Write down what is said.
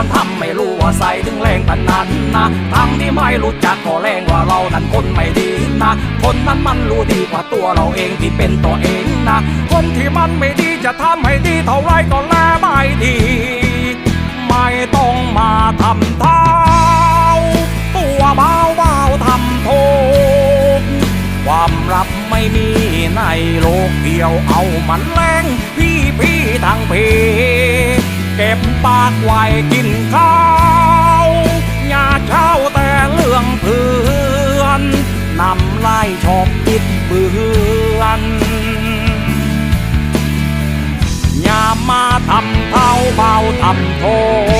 อนทำไม่รู้ว่าใส่ถึงแรงขนาดนะทั้งที่ไม่รู้จักก็แรงว่าเรานั้นคนไม่ดีนะคนนั้นมันรู้ดีกว่าตัวเราเองที่เป็นตัวเองนะคนที่มันไม่ดีจะทำให้ดีเท่าไรก็แลไม่ดี ไม่ต้องมาทำเท้าตัวเบาเบาทำโทษความลับไม่มีในโลกเดียวเอามันแรงพี่พี่ทางเพ เก็บปากไว้กินข้าวหยาเช่าแต่เรื่องเพื่อนนำไล่ชอบติดเบือนอย่ามาทำเท้าเบาทำโทษ